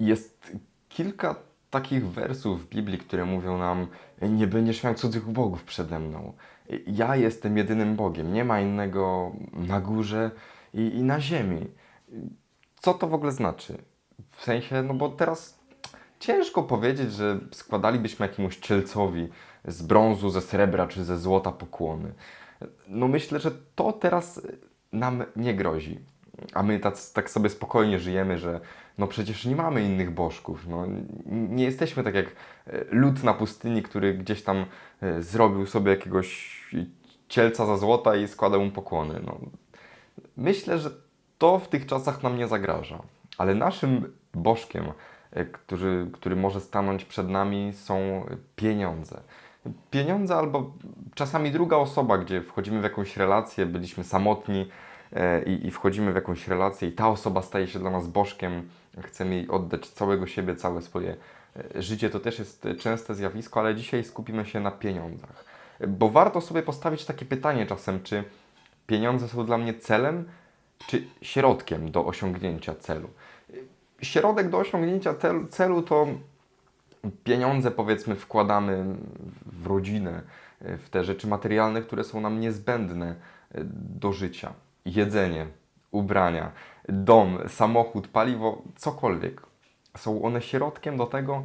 Jest kilka takich wersów w Biblii, które mówią nam: Nie będziesz miał cudzych bogów przede mną. Ja jestem jedynym Bogiem, nie ma innego na górze i, i na ziemi. Co to w ogóle znaczy? W sensie, no bo teraz ciężko powiedzieć, że składalibyśmy jakiemuś cielcowi z brązu, ze srebra czy ze złota pokłony. No myślę, że to teraz nam nie grozi. A my tak, tak sobie spokojnie żyjemy, że no przecież nie mamy innych bożków. No, nie jesteśmy tak jak e, lud na pustyni, który gdzieś tam e, zrobił sobie jakiegoś cielca za złota i składał mu pokłony. No, myślę, że to w tych czasach nam nie zagraża. Ale naszym bożkiem, który, który może stanąć przed nami, są pieniądze. Pieniądze albo czasami druga osoba, gdzie wchodzimy w jakąś relację, byliśmy samotni e, i, i wchodzimy w jakąś relację i ta osoba staje się dla nas bożkiem, chcemy jej oddać całego siebie, całe swoje e, życie. To też jest e, częste zjawisko, ale dzisiaj skupimy się na pieniądzach. Bo warto sobie postawić takie pytanie czasem, czy pieniądze są dla mnie celem, czy środkiem do osiągnięcia celu. Środek do osiągnięcia celu to pieniądze, powiedzmy, wkładamy w rodzinę, w te rzeczy materialne, które są nam niezbędne do życia. Jedzenie, ubrania, dom, samochód, paliwo, cokolwiek. Są one środkiem do tego,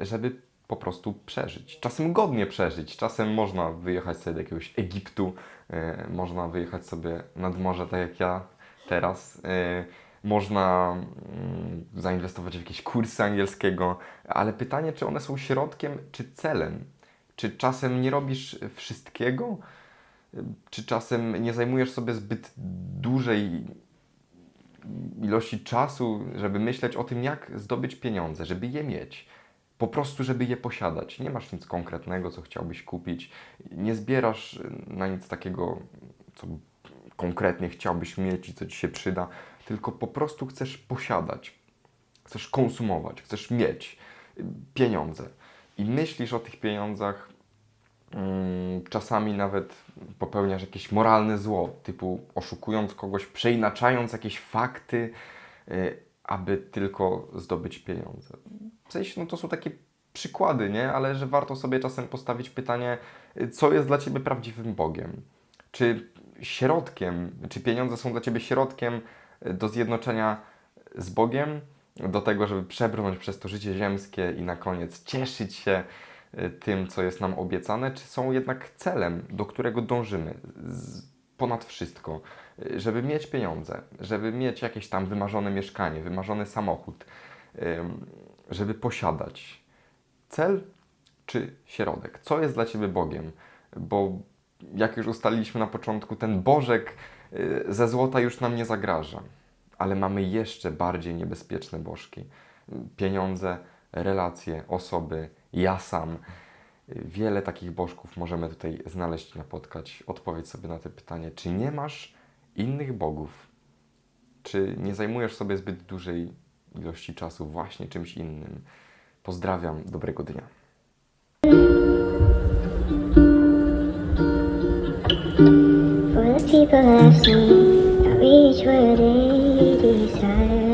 żeby po prostu przeżyć. Czasem godnie przeżyć, czasem można wyjechać sobie do jakiegoś Egiptu, e, można wyjechać sobie nad morze, tak jak ja teraz. Można mm, zainwestować w jakieś kursy angielskiego, ale pytanie, czy one są środkiem, czy celem? Czy czasem nie robisz wszystkiego? Czy czasem nie zajmujesz sobie zbyt dużej ilości czasu, żeby myśleć o tym, jak zdobyć pieniądze, żeby je mieć. Po prostu, żeby je posiadać. Nie masz nic konkretnego, co chciałbyś kupić. Nie zbierasz na nic takiego, co konkretnie chciałbyś mieć i co ci się przyda, tylko po prostu chcesz posiadać. Chcesz konsumować, chcesz mieć pieniądze. I myślisz o tych pieniądzach, Mm, czasami nawet popełniasz jakieś moralne zło, typu oszukując kogoś, przeinaczając jakieś fakty, y, aby tylko zdobyć pieniądze. W sensie, no to są takie przykłady, nie? Ale że warto sobie czasem postawić pytanie, y, co jest dla Ciebie prawdziwym Bogiem? Czy środkiem, czy pieniądze są dla Ciebie środkiem do zjednoczenia z Bogiem, do tego, żeby przebrnąć przez to życie ziemskie i na koniec cieszyć się y, tym, co jest nam obiecane, czy są jednak celem, do którego dążymy ponad wszystko, y, żeby mieć pieniądze, żeby mieć jakieś tam wymarzone mieszkanie, wymarzony samochód, żeby posiadać. Cel czy środek? Co jest dla Ciebie Bogiem? Bo jak już ustaliliśmy na początku, ten Bożek ze złota już nam nie zagraża, ale mamy jeszcze bardziej niebezpieczne bożki. Pieniądze, relacje, osoby, ja sam. Wiele takich bożków możemy tutaj znaleźć i napotkać. Odpowiedz sobie na to pytanie, czy nie masz innych bogów? Czy nie zajmujesz sobie zbyt dużej ilości czasu właśnie czymś innym? Pozdrawiam, dobrego dnia. For the people I've seen, I reach where they desire.